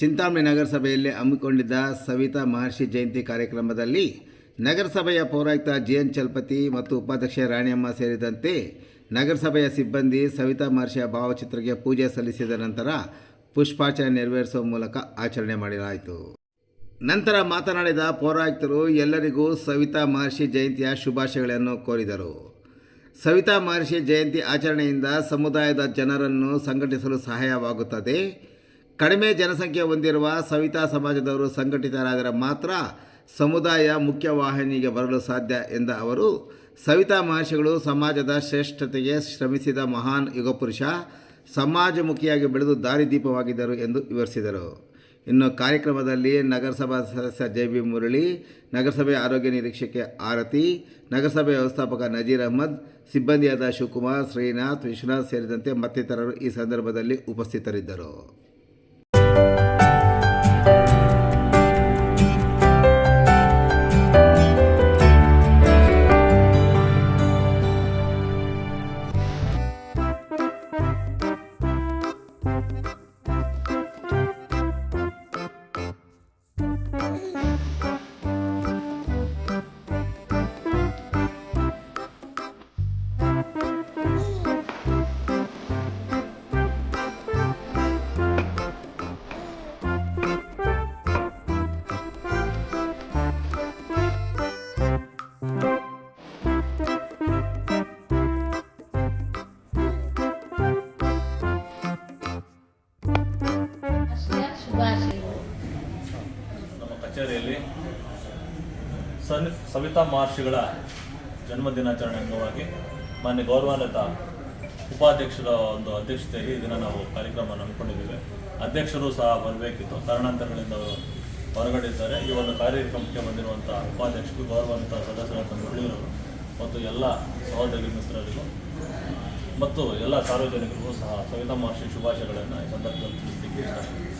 ಚಿಂತಾಮಣಿ ನಗರಸಭೆಯಲ್ಲಿ ಹಮ್ಮಿಕೊಂಡಿದ್ದ ಸವಿತಾ ಮಹರ್ಷಿ ಜಯಂತಿ ಕಾರ್ಯಕ್ರಮದಲ್ಲಿ ನಗರಸಭೆಯ ಪೌರಾಯುಕ್ತ ಜಿ ಎನ್ ಚಲಪತಿ ಮತ್ತು ಉಪಾಧ್ಯಕ್ಷ ರಾಣಿಯಮ್ಮ ಸೇರಿದಂತೆ ನಗರಸಭೆಯ ಸಿಬ್ಬಂದಿ ಸವಿತಾ ಮಹರ್ಷಿಯ ಭಾವಚಿತ್ರಕ್ಕೆ ಪೂಜೆ ಸಲ್ಲಿಸಿದ ನಂತರ ಪುಷ್ಪಾರ್ಚನೆ ನೆರವೇರಿಸುವ ಮೂಲಕ ಆಚರಣೆ ಮಾಡಲಾಯಿತು. ನಂತರ ಮಾತನಾಡಿದ ಪೌರಾಯುಕ್ತರು, ಎಲ್ಲರಿಗೂ ಸವಿತಾ ಮಹರ್ಷಿ ಜಯಂತಿಯ ಶುಭಾಶಯಗಳನ್ನು ಕೋರಿದರು. ಸವಿತಾ ಮಹರ್ಷಿ ಜಯಂತಿ ಆಚರಣೆಯಿಂದ ಸಮುದಾಯದ ಜನರನ್ನು ಸಂಘಟಿಸಲು ಸಹಾಯವಾಗುತ್ತದೆ. ಕಡಿಮೆ ಜನಸಂಖ್ಯೆ ಹೊಂದಿರುವ ಸವಿತಾ ಸಮಾಜದವರು ಸಂಘಟಿತರಾದರೆ ಮಾತ್ರ ಸಮುದಾಯ ಮುಖ್ಯವಾಹಿನಿಗೆ ಬರಲು ಸಾಧ್ಯ ಎಂದ ಅವರು, ಸವಿತಾ ಮಹರ್ಷಿಗಳು ಸಮಾಜದ ಶ್ರೇಷ್ಠತೆಗೆ ಶ್ರಮಿಸಿದ ಮಹಾನ್ ಯುಗಪುರುಷ ಸಮಾಜಮುಖಿಯಾಗಿ ಬೆಳೆದು ದಾರಿದೀಪವಾಗಿದ್ದರು ಎಂದು ವಿವರಿಸಿದರು. ಇನ್ನು ಕಾರ್ಯಕ್ರಮದಲ್ಲಿ ನಗರಸಭಾ ಸದಸ್ಯ ಜೆ ಬಿ ಮುರಳಿ, ನಗರಸಭೆ ಆರೋಗ್ಯ ನಿರೀಕ್ಷಕೆ ಆರತಿ, ನಗರಸಭೆ ವ್ಯವಸ್ಥಾಪಕ ನಜೀರ್ ಅಹಮದ್, ಸಿಬ್ಬಂದಿಯಾದ ಶಿವಕುಮಾರ್, ಶ್ರೀನಾಥ್, ವಿಶ್ವನಾಥ್ ಸೇರಿದಂತೆ ಮತ್ತಿತರರು ಈ ಸಂದರ್ಭದಲ್ಲಿ ಉಪಸ್ಥಿತರಿದ್ದರು. ಕಚೇರಿಯಲ್ಲಿ ಸನ್, ಸವಿತಾ ಮಹರ್ಷಿಗಳ ಜನ್ಮ ದಿನಾಚರಣೆ ಅಂಗವಾಗಿ ಮಾನ್ಯ ಗೌರವಾನ್ವಿತ ಉಪಾಧ್ಯಕ್ಷರ ಒಂದು ಅಧ್ಯಕ್ಷತೆಯಲ್ಲಿ ಇದನ್ನು ನಾವು ಕಾರ್ಯಕ್ರಮವನ್ನು ಹಮ್ಮಿಕೊಂಡಿದ್ದೇವೆ. ಅಧ್ಯಕ್ಷರು ಸಹ ಬರಬೇಕಿತ್ತು. ಕಾರಣಾಂತರಗಳಿಂದ ಅವರು ಹೊರಗಡೆ ಇದ್ದಾರೆ ಈ ಒಂದು ಕಾರ್ಯಕ್ರಮಕ್ಕೆ ಬಂದಿರುವಂಥ ಉಪಾಧ್ಯಕ್ಷರು, ಗೌರವಾನ್ವಿತ ಸದಸ್ಯರಾದ ಮುರಳಿಯವರು ಮತ್ತು ಎಲ್ಲ ಸಹೋದರಿ ಮಿತ್ರರಿಗೂ ಮತ್ತು ಎಲ್ಲ ಸಾರ್ವಜನಿಕರಿಗೂ ಸಹ ಸವಿತಾ ಮಹರ್ಷಿ ಶುಭಾಶಯಗಳನ್ನು ಈ ಸಂದರ್ಭದಲ್ಲಿ ತಿಳಿಸಲಿಕ್ಕೆ ಇಷ್ಟಪಡ್ತೀನಿ.